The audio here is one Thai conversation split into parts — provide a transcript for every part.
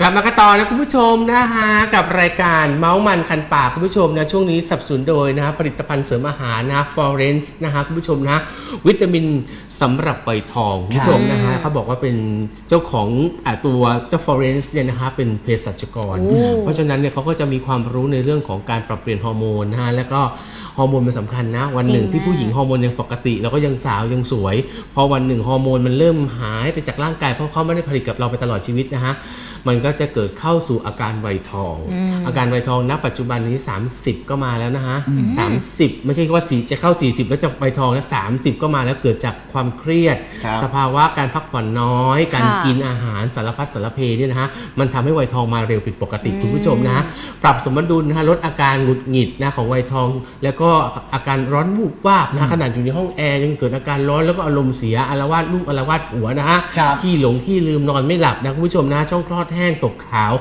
กลับมากันต่อนะคุณผู้ชมนะฮะกับรายการเมาส์มันคันปากคุณผู้ชมนะช่วงนี้สนับสนุนโดยนะฮะผลิตภัณฑ์เสริมอาหารนะฟอเรนซ์นะฮะคุณผู้ชมนะวิตามินสำหรับไวทองคุณผู้ชมนะฮะเขาบอกว่าเป็นเจ้าของอ่าตัวเจ้าฟอเรนซ์เนี่ยนะฮะเป็นเภสัชกร เพราะฉะนั้นเนี่ยเขาก็จะมีความรู้ในเรื่องของการปรับเปลี่ยนฮอร์โมนนะฮะแล้วก็ ฮอร์โมนมันสำคัญนะ วันหนึ่งจริงที่ผู้หญิงมากฮอร์โมนยังปกติเราก็ยังสาวยังสวย พอวันหนึ่งฮอร์โมนมันเริ่มหายไปจากร่างกายเพราะเขาไม่ได้ผลิตกับเราไปตลอดชีวิตนะฮะมันก็จะเกิดเข้าสู่อาการไวยทอง อาการไวยทองณปัจจุบันนี้ 30 ก็มาแล้วนะฮะ30ไม่ใช่ว่าสีจะเข้า 40 แล้วจะไวยทองนะ30ก็มาแล้วเกิดจากความเครียด ครับ สภาวะการพักผ่อนน้อย การค่ะ กินอาหารสารพัดสารเพเนี่ยนะฮะมันทำให้ไวยทองมาเร็วผิดปกติคุณผู้ชมนะฮะปรับสมดุลนะฮะลดอาการหงุดหงิดนะของไวยทอง แล้วก็อาการร้อนวูบวาบนะขนาดอยู่ในห้องแอร์ยังเกิดอาการร้อนแล้วก็อารมณ์เสียอารวาสลูกอารวาสผัวนะฮะครับขี้หลงขี้ลืมนอนไม่หลับนะคุณผู้ชมนะช่องคลอดแห้งตกขาว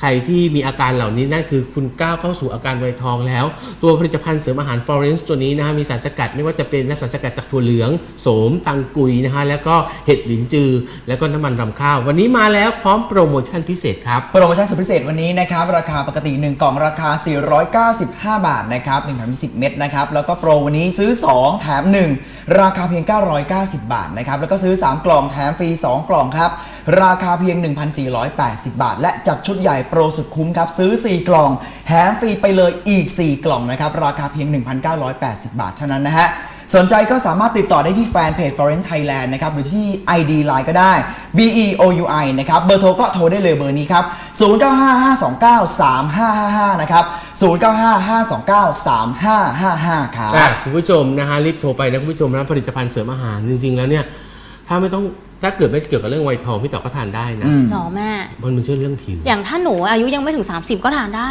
ใครที่มีอาการเหล่านี้นั่นคือคุณก้าวเข้าสู่อาการไวยทองแล้ว ตัวผลิตภัณฑ์เสริมอาหารฟอเรนซ์ตัวนี้นะฮะมีสารสกัดไม่ว่าจะเป็นสารสกัดจากถั่วเหลืองโสมตังกุยนะฮะแล้วก็เห็ดหลินจือ แล้วก็น้ำมันรำข้าว วันนี้มาแล้วพร้อมโปรโมชั่นพิเศษครับโปรโมชั่นสุดพิเศษวันนี้นะครับราคาปกติ 1 กล่องราคา 495 บาทนะครับ1แถมมี10เม็ดนะครับ แล้วก็โปรวันนี้ซื้อ 2 แถม 1 ราคาเพียง 990 บาทนะครับ แล้วก็ซื้อ 3 กล่องแถมฟรี 2 กล่องครับ ราคาเพียง 1,480 บาท และจัดชุดใหญ่โปรสุดคุ้มครับ ซื้อ 4 กล่องแถมฟรีไปเลยอีก 4 กล่องนะครับ ราคาเพียง 1,980 บาทเท่านั้นนะฮะ สนใจก็สามารถติดต่อได้ที่แฟนเพจ Foreign Thailand นะครับหรือที่ ID Line ก็ได้ B E O U I นะครับเบอร์โทรก็โทรได้เลยเบอร์นี้ครับ 0955293555 นะครับ 0955293555 ครับ อะคุณผู้ชมนะฮะรีบโทรไปนะคุณผู้ชมนะผลิตภัณฑ์เสริมอาหารจริงๆแล้วเนี่ยถ้าไม่ต้องถ้าเกิดไม่เกี่ยวกับเรื่องไวยทองพี่ต่อก็ทานได้นะอืมหรอแม่ มันเป็นเชื่อเรื่องผิว อย่างถ้าหนูอายุยังไม่ถึง 30 ก็ทานได้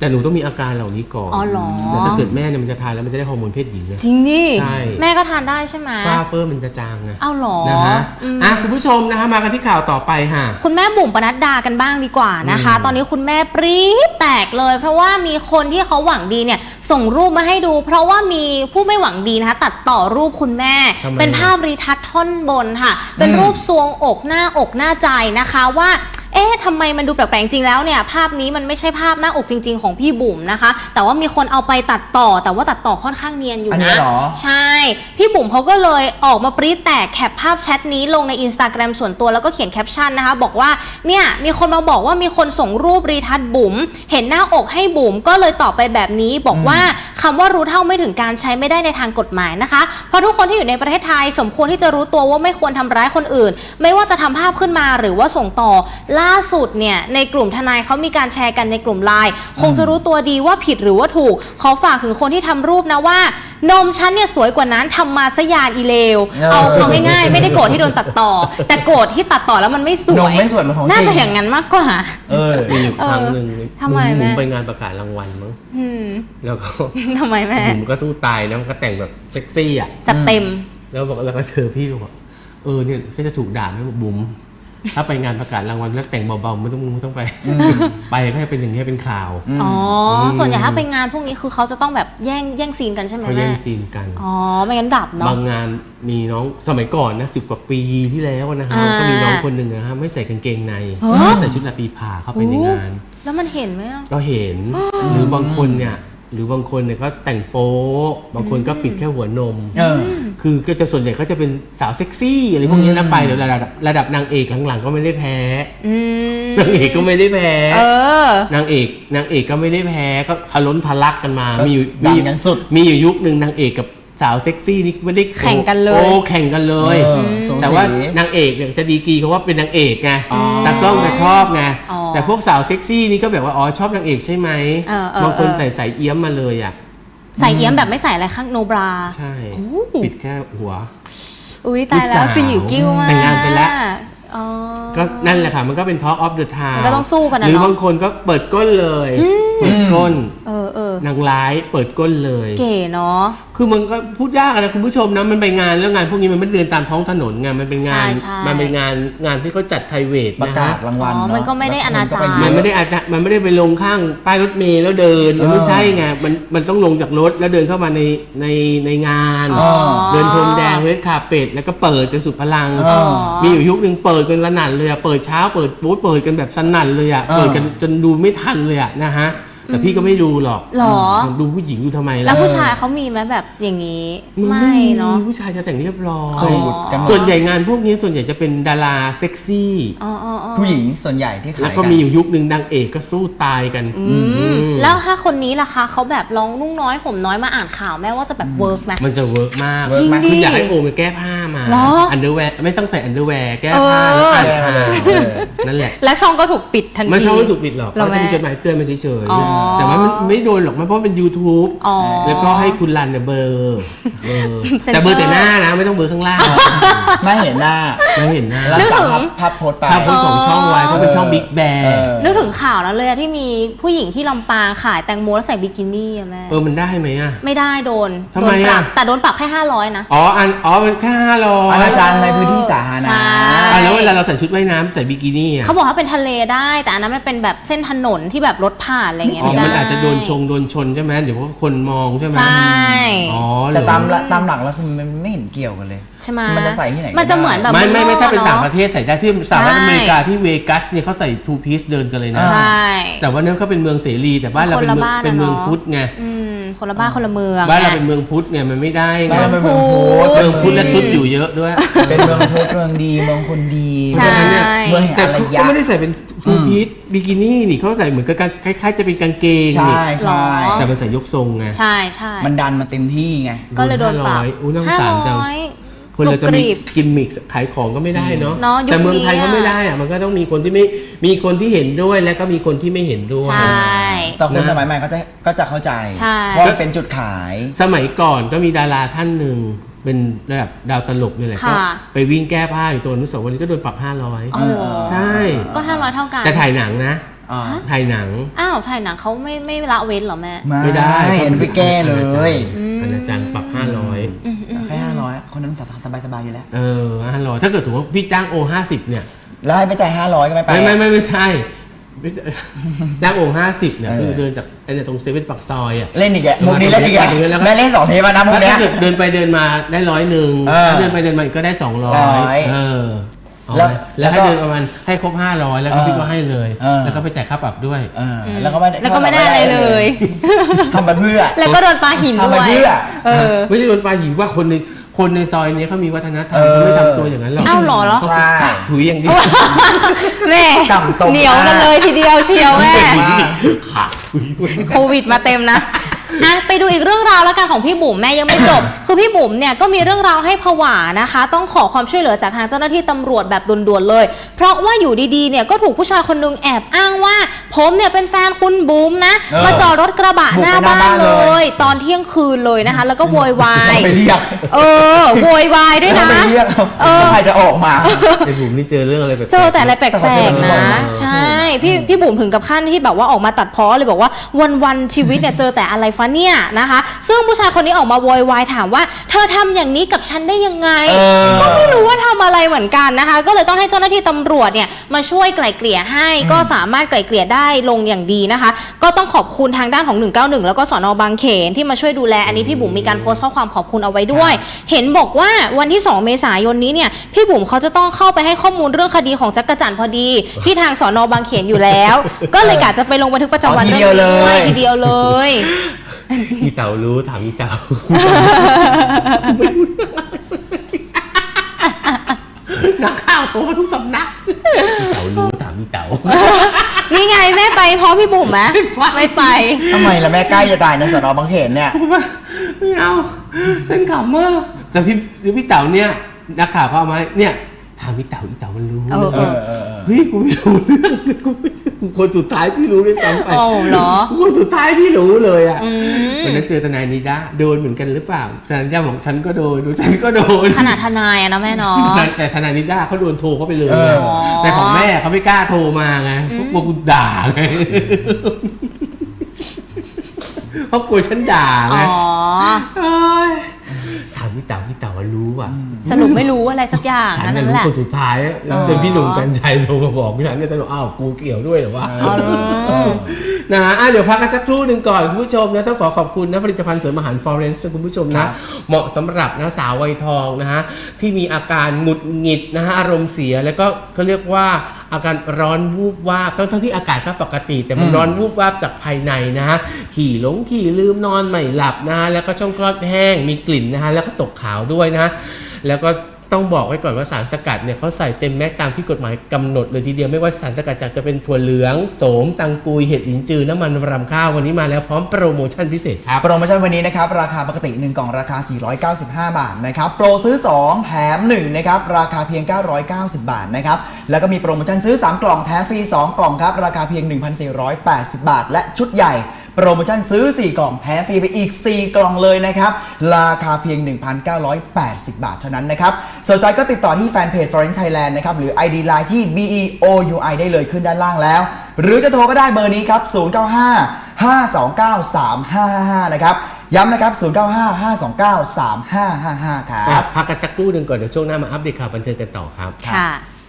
แต่หนูต้องมีอาการเหล่านี้ก่อนอ๋อเหรอ แต่ถ้าเกิดแม่เนี่ยมันจะทานแล้วมันจะได้ฮอร์โมนเพศหญิงไงจริงดิใช่ แม่ก็ทานได้ใช่ไหมฝ้าเฟอร์มันจะจางไง เอาเหรอนะฮะอืม อะคุณผู้ชมนะฮะมากันที่ข่าวต่อไปค่ะ คุณแม่บุ๋มปนัดดากันบ้างดีกว่านะคะอืมตอนนี้คุณแม่ปรี๊ดแตกเลย เพราะว่ามีคนที่เขาหวังดีเนี่ยส่งรูปมาให้ดู เพราะว่ามีผู้ไม่หวังดีนะคะ ตัดต่อรูปคุณแม่ ทำไมเป็นภาพรีทัชท่อนบนค่ะ เป็นรูปซวงอกหน้าอกหน้าใจนะคะว่า เอ๊ะทำไมมันดูแปลกๆจริงแล้วเนี่ยภาพนี้มันไม่ใช่ภาพหน้าอกจริง ๆ ของพี่บุ๋มนะคะ แต่ว่ามีคนเอาไปตัดต่อแต่ว่าตัดต่อค่อนข้างเนียนอยู่อันนี้นะเหรอ ใช่ พี่บุ๋มเขาก็เลยออกมาปรี๊ดแตกแคปภาพแชทนี้ลงใน Instagram ส่วนตัวแล้วก็เขียนแคปชั่นนะคะ บอกว่าเนี่ยมีคนมาบอกว่ามีคนส่งรูปรีทัชบุ๋มเห็นหน้าอกให้บุ๋มก็เลยตอบไปแบบนี้บอกว่า คำว่ารู้เท่าไม่ถึงการใช้ไม่ได้ในทางกฎหมายนะคะ เพราะทุกคนที่อยู่ในประเทศไทยสมควรที่จะรู้ตัวว่าไม่ควรทำร้ายคนอื่น ไม่ว่าจะทำภาพขึ้นมาหรือว่าส่งต่อล่าสุดเนี่ยในกลุ่มทนายเขามีการแชร์กันในกลุ่มไลน์คงจะรู้ตัวดีว่าผิดหรือว่าถูก ขอฝากถึงคนที่ทำรูปนะว่า นมฉันเนี่ยสวยกว่านั้นทำมาซะยานอีเลว เออเอาเอาง่ายๆ ไม่ได้โกรธที่โดนตัดต่อ แต่โกรธที่ตัดต่อแล้วมันไม่สวยนมไม่สวยเหมือนของจริง น่าจะอย่างนั้นมากกว่า เออ มีอยู่ครั้งหนึ่งทำไมบุ๋แม่มไปงานประกาศรางวัลมั้งอืมแล้วก็ทำไมแม่บุ๋มก็สู้ตายนะมันก็แต่งแบบเซ็กซี่อะ จัดเต็ม แล้วบอกแล้วก็เจอพี่ก็บอกเออเนี่ยฉันจะถูกด่าไหมบอกบุ๋ม ถ้าไปงานประกาศรางวัลแล้วแต่งเบาๆไม่ต้องไม่ต้องไปไปก็ให้เป็นอย่างนี้ยเป็นข่าวอ๋อส่วนใหญ่ถ้าไปงานพวกนี้คือเขาจะต้องแบบแย่งแย่งซีนกันใช่ไหมเขาแย่แม่งซีนกัน อ๋อไม่งั้นดับเนาะ บางงานมีน้องสมัยก่อนนะสิบกว่าปีที่แล้วนะฮะอ่าก็มีน้องคนหนึ่งนะฮะไม่ใส่กางเกงในฮะ ใส่ชุดราตรีผ่าเข้าไปในงาน แล้วมันเห็นไหมอะก็เห็นหรือบางคนเนี่ย หรือบางคนเนี่ยก็แต่งโป๊ะบางคนก็ปิดแค่หัวนม เออ คือก็จะส่วนใหญ่ก็จะเป็นสาวเซ็กซี่อะไรพวกนี้นะไปเดี๋ยวระดับระดับนางเอกหลังๆก็ไม่ได้แพ้อืมนางเอกก็ไม่ได้แพ้เออ นางเอกนางเอกก็ไม่ได้แพ้ก็ทะล้นทะลักกันมาก็มีอยู่ดังกันสุด มีอยู่ยุคหนึ่งนางเอกกับสาวเซ็กซี่นี่ไม่ได้แข่งกันเลย โอ้แข่งกันเลย เออสูแต่สีว่านางเอกเนี่ยจะดีกรีเขาว่าเป็นนางเอกไงอ๋อตากล้องจะชอบไง อ๋อ แต่พวกสาวเซ็กซี่นี่ก็แบบว่า อ๋อ ชอบนางเอกใช่ไหมเออเออ บางคนเออใส่สายเอี้ยมมาเลยอะ ใส่เอี้ยมแบบไม่ใส่อะไรข้างโนบรา ใช่ โอ้ ปิดแค่หัว อุ้ยตายลูกแล้สาววสยิวกิ้วมากแต่งงานไปแล้ว อ๋อ ก็นั่นแหละค่ะ มันก็เป็น Talk of the Town มันก็ต้องสู้กันนะหรือเนาะบางคนก็เปิดก้นเลย เปิดก้น เออเออ นางร้ายเปิดก้นเลย เก๋เนาะ คือมันก็พูดยากอะนะคุณผู้ชมนะมันไปงานแล้วงานพวกนี้มันไม่ได้เดินตามท้องถนนไงมันเป็นงาน ใช่ใช่ มันเป็นงานงานที่เขาจัดไพรเวทประนะกาฮะศรางวัลอ๋อเนาะมันก็ไม่ได้แล้วคอนาจารก็ไปมันเยไม่อะได้อาจจะมันไม่ได้ไปลงข้างป้ายรถเมล์แล้วเดินเออไม่ใช่ไงมันมันต้องลงจากรถแล้วเดินเข้ามาในในในงาน อ๋อ เดินพรมแดงเวทคาเป็ดแล้วก็เปิดกันสุดพลัง อ๋อ มีอยู่ยุคหนึ่งเปิดกันสนั่นเลยอะเปิดเช้าเปิดบูธเปิดกันแบบสนั่นเลยอะอ๋อเปิดกันจนดูไม่ทันเลยอะนะฮะ แต่พี่ก็ไม่ดูหรอกหรอ ดูผู้หญิงดูทำไมแล้วล่ะผู้ชายเขามีไหมแบบอย่างนี้นไม่เนาะผู้ชายจะแต่งเรียบร้อยสูทกันหมดส่วนใหญ่งานพวกนี้ส่วนใหญ่จะเป็นดาราเซ็กซี่อ๋ออ๋ออ๋อผู้หญิงส่วนใหญ่ที่แล้ขาวยก็กันมีอยู่ยุคหนึ่งนางเอกก็สู้ตายกัน อืมแล้วถ้าคนนี้ล่ะคะเขาแบบร้องนุ่งน้อยห่มน้อยมาอ่านข่าวแม่ว่าจะแบบเวิร์กไหม มันจะเวิร์กมากเวิร์กไหมจริงดิคืออยากให้โอมไปแก้ผ้ามาเหรออันเดอร์แวร์ไม่ต้องใส่อันเดอร์แวร์แก้เออผ้าแล้วอ่านแก้มาเลยข่าวเออนั่นแหละและช่องก็ถูกปิดทันที มันชอบไม่ถูกปิดหรอกเหรอเขาจะมีแม่จดหมายเตือนมาเฉยอ๋อๆแต่ว่ามันไม่โดนหรอกมันเพราะเป็น YouTube อ๋อ แล้วก็ให้คุณรันเนี่ยเบอร์เบอร์เซ็นเซอร์ แต่เบอร์แต่หน้านะไม่ต้องเบอร์ข้างล่างไม่เห็นหน้าไม่เห็นหน้ารักษานึกถึงภาพภาพโพสต์ไป ภาพโพสต์ของช่องไว้เพราะเป็นช่องบิ๊กแบเอร์อนึกถึงข่าวนั้นเลยอะที่มีผู้หญิงที่ลำปางขายแตงโมแล้วใส่บิกินี่อะแม่เออมันได้ไหมอะ ไม่ได้โดนทำไมโดนปรับอะ แต่โดนปรับแค่500นะ อ๋ออันอ๋อมันแค่ห้าร้อยอนาจารย์ในพื้นที่สาธารณะใช่อะแล้วเวลาเราใส่ชุดว่ายน้ำใส่บิกินี่อะ เขาบอกว่าเป็นทะเลได้ แต่อันนั้นมันเป็นแบบเส้นถนนที่แบบรถผ่านอะไรเงี้ยอ๋อไม่ได้มันอาจจะโดนชงโดนชนใช่ไหมเดี๋ยวว่าคนมองใช่ไหมใช่ อ๋อเหรอแต่ตามละตามหลักแล้วคือมันไม่เห็นเกี่ยวกันเลยใช่ไหมมันจะใส่ที่ไหนก็มันจะได้เหมือนแบบไม่ไม่ไม่ถ้าเป็นอะต่างประเทศใส่ได้ที่สหรัฐใช่อเมริกาที่เวกัสเนี่ยเขาใส่ทูพีซเดินกันเลยนะใช่แต่ว่าเนี่ยเขาเป็นเมืองเสรีแต่บ้านเราเป็นคนละเมืองบ้านเป็นเมืองอะเนาะพุทธไงอืมคนละบ้านคนละเมืองบ้านเราไงเป็นเมืองพุทธไงมันไม่ได้ไงบ้านเราเป็นเมืองพุทธเมืองพุทธและตุ๊ดอยู่เยอะด้วย เป็นเมืองพุทธเมืองดีเมืองคนดีใช่เมืองแห่งแต่อารเขายะไม่ได้ใส่เป็นทูพีซบิกินี่นี่เขาใส่เหมือนกับการคล้ายๆ จะเป็นกางเกงใช่นี่ใช่หรอ แต่มันใส่ยกทรงไงใช่ใช่มันดันมาเต็มที่ไง ก็เลยโดนปรับ500อู้น่าสงสารจังห้ร้อย คนเราจะกรุบกมีริบกิมมิคขายของก็ไม่ได้เนาะเนอะยุคแต่เมืองไทยนี้ก็อะไม่ได้อะมันก็ต้องมีคนที่ไม่มีคนที่เห็นด้วยและก็มีคนที่ไม่เห็นด้วย ใช่ แต่คนนะสมัยใหม่ก็จะก็จะเข้าใจใช่ ว่ามันเป็นจุดขาย สมัยก่อนก็มีดาราท่านหนึ่ง เป็นระดับดาวตลกนี่แหละก็ค่ะ ไปวิ่งแก้ผ้าอยู่ตัวอนุสาวรีย์ก็โดนปรับ 500 อ๋อเหรอใช่ ก็ห้าร้อยเท่ากันแต่ถ่ายหนังนะ อ่าถ่ายหนัง อ้าวถ่ายหนังเขาไม่ไม่ละเว้นเหรอแม่ ไม่ได้เห็นไปแก้เลยอาจารย์ปรับ 500 แค่ห้าร้อยคนนั้นสบายสบายๆอยู่แล้วเออ 500 ถ้าเกิดสมมติว่าพี่จ้างโอ50 เนี่ย แล้วให้ไปจ่ายห้าร้อยก็ไม่ไป ไม่ไม่ไม่ไม่ใช่ ไม่ใช่จ้างโอ50เนี่ยเออคือเดินจากไอ้เนี่ยตรงเซเว่นปากซอยอะเล่นอีกแกมุกนี้เล่นอีกแกแล้วก็แม่เล่นสองเทปแล้วนะมุกถ้าเนี้ยเกิดเดินไปเดินมาได้ร้อยหนึ่งเออเดินไปเดินมาอีกก็ได้สองร้อร้ยอยเออเอาแล้วไหมแล้วให้แล้วก็เดินประมาณให้ครบห้าร้อยแล้วก็เออคิดว่าให้เลยเออแล้วก็ไปจ่ายค่าปรับด้วยเออแล้วก็ไม่แล้วก็ไม่ได้อะไรเลยทำไปเพื่อแล้วก็โดนปลาหินทำด้ไปวยเพื่อเออไม่ได้โดนปลาหินว่าคนใน คนในซอยนี้เขามีวัฒนธรรมเออเขาไม่ทำตัวอย่างนั้นหรอกอ้าวเหรอเหรอ ใช่ ถุยอย่างเดียว แม่ต่ำตกเหนียวกันเลยทีเดียวเชียวแม่มากขาถุย โควิดมาเต็มนะ อะไปดูอีกเรื่องราวแล้วกันของพี่บุ๋มแม่ยังไม่จบ คือพี่บุ๋มเนี่ยก็มีเรื่องราวให้ผวานะคะ ต้องขอความช่วยเหลือจากทางเจ้าหน้าที่ตำรวจแบบด่วนๆเลย เพราะว่าอยู่ดีๆเนี่ยก็ถูกผู้ชายคนหนึงแอบอ้างว่า ผมเนี่ยเป็นแฟนคุณบุ๋มนะเออมาจอดรถกระบะบุกหน้าไปหน้าบ้านบ้านเลเลย ย ตอนเที่ยงคืนเลยนะคะ แล้วก็โวยวายไปเรียกเออโวยวายด้วยแล้วนะ ไปเรียกเออแล้วใครจะออกมา ไอ้บุ๋มนี่เจอเรื่องอะไรแบบเจอแต่อะไรแปลแต่เขาเจอกแบบนี้บ่อยๆมานะกใช่ พี่พี่บุ๋มถึงกับขั้นที่แบบว่าออกมาตัดพ้อเลยบอกว่าวันวันๆชีวิตเนี่ยเจอแต่อะไรฟะเนี่ยนะคะ ซึ่งผู้ชายคนนี้ออกมาโวยวายถามว่า เธอทำอย่างนี้กับฉันได้ยังไง เออ ก็ไม่รู้ว่าทำอะไรเหมือนกันนะคะ ก็เลยต้องให้เจ้าหน้าที่ตำรวจเนี่ยมาช่วยไกล่เกลี่ยให้ก็สามารถไกล่เกลี่ยได้ลงอย่างดีนะคะ ก็ต้องขอบคุณทางด้านของ 191 แล้วก็สอนอบางเขนที่มาช่วยดูแลอันนี้พี่บุ๋มมีการโพสต์ข้อความขอบคุณเอาไว้ด้วย เห็นบอกว่าวันที่ 2 เมษายนนี้เนี่ยพี่บุ๋มเขาจะต้องเข้าไปให้ข้อมูลเรื่องคดีของจักรจันทร์พอดี ที่ทางสอนอบางเขนอยู่แล้ว ก็เลยกะจะไปลงบันทึกประจำวันอ๋อทีเรื่องเดียวนี้ด้วยเลยทีเดียวเลย อีเต่ารู้ถามอีเต่านักข่าวโทรมาทุกสำนักอีเต่ารู้ถามอีเต่า นี่ไงแม่ไปพร้อมพี่บุ๋มไหมไม่ไปไม่ไปทำไมล่ะแม่ใกล้จะตายในสนอบางเขนเนี่ย ไม่เอาฉันขำมากแต่พี่พี่เต๋าเนี่ยนักข่าวเขาเอามาเนี่ยถามพี่เต๋าพี่เต๋ามันรู้เออเออ เออ เออเฮ้ยกูไม่รู้เรื่องเลยกูไม่กูคนสุดท้ายที่รู้ด้วยซ้ำไปโอ้เหรอ กูคนสุดท้ายที่รู้เลยอะอืมวันนั้นเจอทนายนิด้าโดนเหมือนกันหรือเปล่าทนายนิด้าบอกฉันก็โดนดูฉันก็โดน ขนาดทนายอะนะแม่เนาะ แต่ทนายนิด้าเขาโดนโทรเข้าไปเลยเออ แต่ของแม่เขาไม่กล้าโทรมาไงเพราะกลัวกูด่าไงเพราะกลัวฉันด่าอ๋ไงอเอ้ยถาม พี่เต๋าพี่เต๋าว่ารู้อะสรุปไม่รู้อะไรสักอย่างฉันนั่น่ะนรู้แหละคนสุดท้ายแล้วจนพี่หนุ่มกัญชัยโทรมาบอกฉันเนี่ยฉันบอกอ้าวกูเกี่ยวด้วยเหรอวะนะอะเดี๋ยวพักกันสักครู่หนึ่งก่อนคุณผู้ชมนะต้องขอขอบคุณนะผลิตภัณฑ์เสริมอาหารฟอร์เรนซ์คุณผู้ชมนะ เหมาะสำหรับนะสาววัยทองนะฮะที่มีอาการหงุดหงิดนะฮะอารมณ์เสียแล้วก็เขาเรียกว่า อาการร้อนวูบวาบทั้งทั้งที่อากาศก็ปกติ แต่มันร้อนวูบวาบจากภายในนะฮะขี่หลงขี่ลืมนอนไม่หลับนะฮะแล้วก็ช่องคลอดแห้งมีกลิ่นนะฮะแล้วก็ตกขาวด้วยนะฮะแล้วก็ ต้องบอกไว้ก่อนว่าสารสกัดเนี่ยเขาใส่เต็มแม็กตามที่กฎหมายกำหนดเลยทีเดียวไม่ว่าสารสกัดจากจะเป็นถั่วเหลืองโสมตังกุยเห็ดหลินจือน้ำมันรำข้าววันนี้มาแล้วพร้อมโปรโมชั่นพิเศษครับโปรโมชั่นวันนี้นะครับราคาปกติ 1 กล่องราคา 495 บาทนะครับโปรซื้อ 2 แถม1นะครับราคาเพียง 990 บาทนะครับแล้วก็มีโปรโมชั่นซื้อ 3 กล่องแถมฟรี 2 กล่องครับราคาเพียง 1,480 บาท และชุดใหญ่ โปรโมชั่นซื้อ 4 กล่องแถมฟรีไปอีก 4 กล่องเลยนะครับราคาเพียง 1,980 บาทเท่านั้นนะครับสนใจก็ติดต่อที่แฟนเพจ Foreign Thailand นะครับ หรือ ID Line ที่ BEOUI ได้เลยขึ้นด้านล่างแล้ว หรือจะโทรก็ได้เบอร์นี้ครับ 095 529 3555 นะครับ ย้ำนะครับ 095 529 3555 ครัอะบพักกันสักครู่หนึ่งก่อนเดี๋ยวช่วงหน้ามาอัปเดตข่าวบันเทิงกันต่อครับ ค่ะ